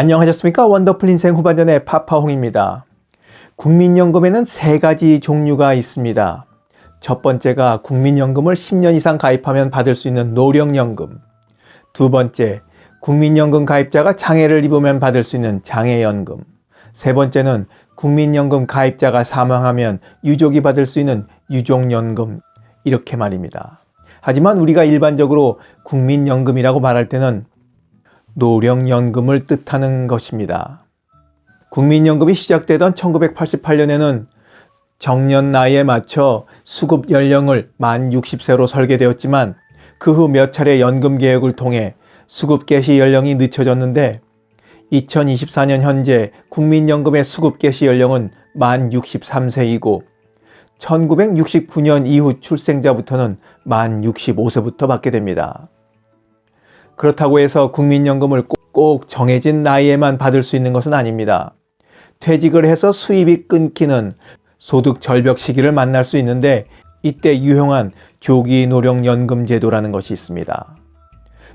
안녕하셨습니까? 원더풀 인생 후반전의 파파홍입니다. 국민연금에는 세 가지 종류가 있습니다. 첫 번째가 국민연금을 10년 이상 가입하면 받을 수 있는 노령연금. 두 번째, 국민연금 가입자가 장애를 입으면 받을 수 있는 장애연금. 세 번째는 국민연금 가입자가 사망하면 유족이 받을 수 있는 유족연금. 이렇게 말입니다. 하지만 우리가 일반적으로 국민연금이라고 말할 때는 노령연금을 뜻하는 것입니다. 국민연금이 시작되던 1988년에는 정년 나이에 맞춰 수급 연령을 만 60세로 설계되었지만 그 후 몇 차례 연금 개혁을 통해 수급 개시 연령이 늦춰졌는데 2024년 현재 국민연금의 수급 개시 연령은 만 63세이고 1969년 이후 출생자부터는 만 65세부터 받게 됩니다. 그렇다고 해서 국민연금을 꼭 정해진 나이에만 받을 수 있는 것은 아닙니다. 퇴직을 해서 수입이 끊기는 소득 절벽 시기를 만날 수 있는데 이때 유용한 조기 노령연금 제도라는 것이 있습니다.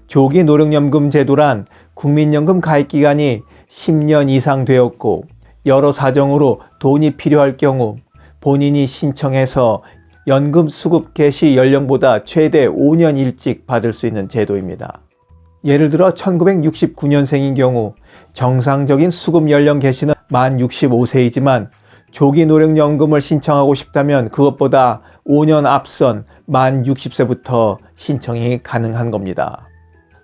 조기 노령연금 제도란 국민연금 가입 기간이 10년 이상 되었고 여러 사정으로 돈이 필요할 경우 본인이 신청해서 연금 수급 개시 연령보다 최대 5년 일찍 받을 수 있는 제도입니다. 예를 들어 1969년생인 경우 정상적인 수급 연령 개시는 만 65세이지만 조기 노령연금을 신청하고 싶다면 그것보다 5년 앞선 만 60세부터 신청이 가능한 겁니다.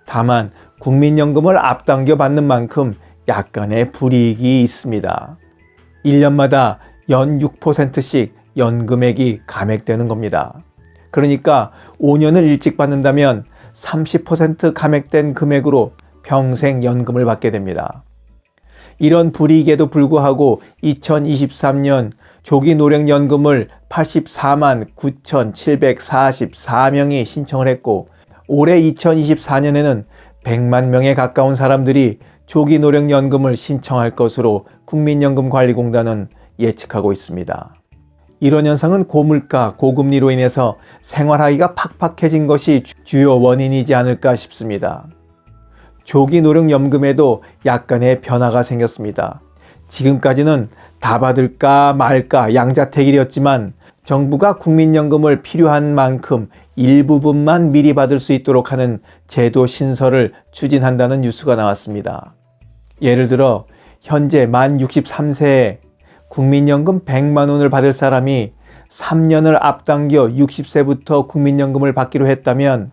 다만 국민연금을 앞당겨 받는 만큼 약간의 불이익이 있습니다. 1년마다 연 6%씩 연금액이 감액되는 겁니다. 그러니까 5년을 일찍 받는다면 30% 감액된 금액으로 평생 연금을 받게 됩니다. 이런 불이익에도 불구하고 2023년 조기 노령연금을 84만 9,744명이 신청을 했고 올해 2024년에는 100만 명에 가까운 사람들이 조기 노령연금을 신청할 것으로 국민연금관리공단은 예측하고 있습니다. 이런 현상은 고물가, 고금리로 인해서 생활하기가 팍팍해진 것이 주요 원인이지 않을까 싶습니다. 조기 노령연금에도 약간의 변화가 생겼습니다. 지금까지는 다 받을까 말까 양자택일이었지만 정부가 국민연금을 필요한 만큼 일부분만 미리 받을 수 있도록 하는 제도 신설을 추진한다는 뉴스가 나왔습니다. 예를 들어 현재 만 63세에 국민연금 100만 원을 받을 사람이 3년을 앞당겨 60세부터 국민연금을 받기로 했다면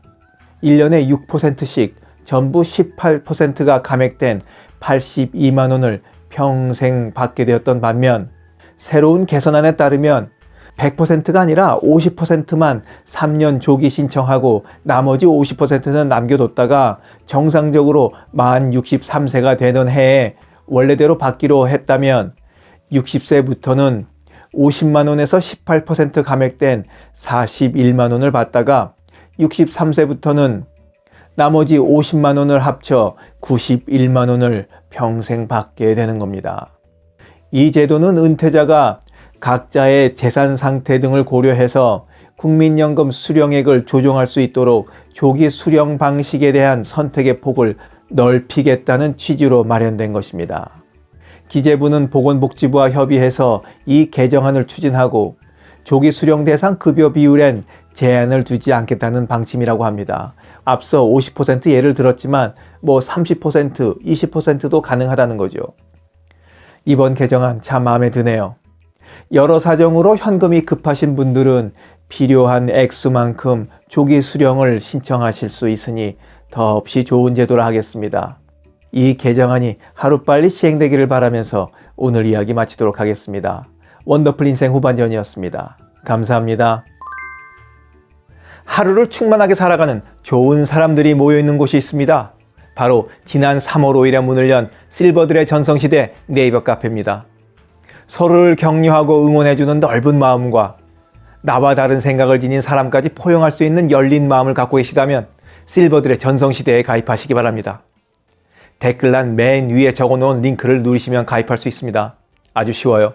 1년에 6%씩 전부 18%가 감액된 82만 원을 평생 받게 되었던 반면 새로운 개선안에 따르면 100%가 아니라 50%만 3년 조기 신청하고 나머지 50%는 남겨뒀다가 정상적으로 만 63세가 되는 해에 원래대로 받기로 했다면 60세부터는 50만 원에서 18% 감액된 41만 원을 받다가 63세부터는 나머지 50만 원을 합쳐 91만 원을 평생 받게 되는 겁니다. 이 제도는 은퇴자가 각자의 재산 상태 등을 고려해서 국민연금 수령액을 조정할 수 있도록 조기 수령 방식에 대한 선택의 폭을 넓히겠다는 취지로 마련된 것입니다. 기재부는 보건복지부와 협의해서 이 개정안을 추진하고 조기 수령 대상 급여 비율엔 제한을 두지 않겠다는 방침이라고 합니다. 앞서 50% 예를 들었지만 뭐 30%, 20%도 가능하다는 거죠. 이번 개정안 참 마음에 드네요. 여러 사정으로 현금이 급하신 분들은 필요한 액수만큼 조기 수령을 신청하실 수 있으니 더없이 좋은 제도를 하겠습니다. 이 개정안이 하루빨리 시행되기를 바라면서 오늘 이야기 마치도록 하겠습니다. 원더풀 인생 후반전이었습니다. 감사합니다. 하루를 충만하게 살아가는 좋은 사람들이 모여있는 곳이 있습니다. 바로 지난 3월 5일에 문을 연 실버들의 전성시대 네이버 카페입니다. 서로를 격려하고 응원해주는 넓은 마음과 나와 다른 생각을 지닌 사람까지 포용할 수 있는 열린 마음을 갖고 계시다면 실버들의 전성시대에 가입하시기 바랍니다. 댓글란 맨 위에 적어놓은 링크를 누르시면 가입할 수 있습니다. 아주 쉬워요.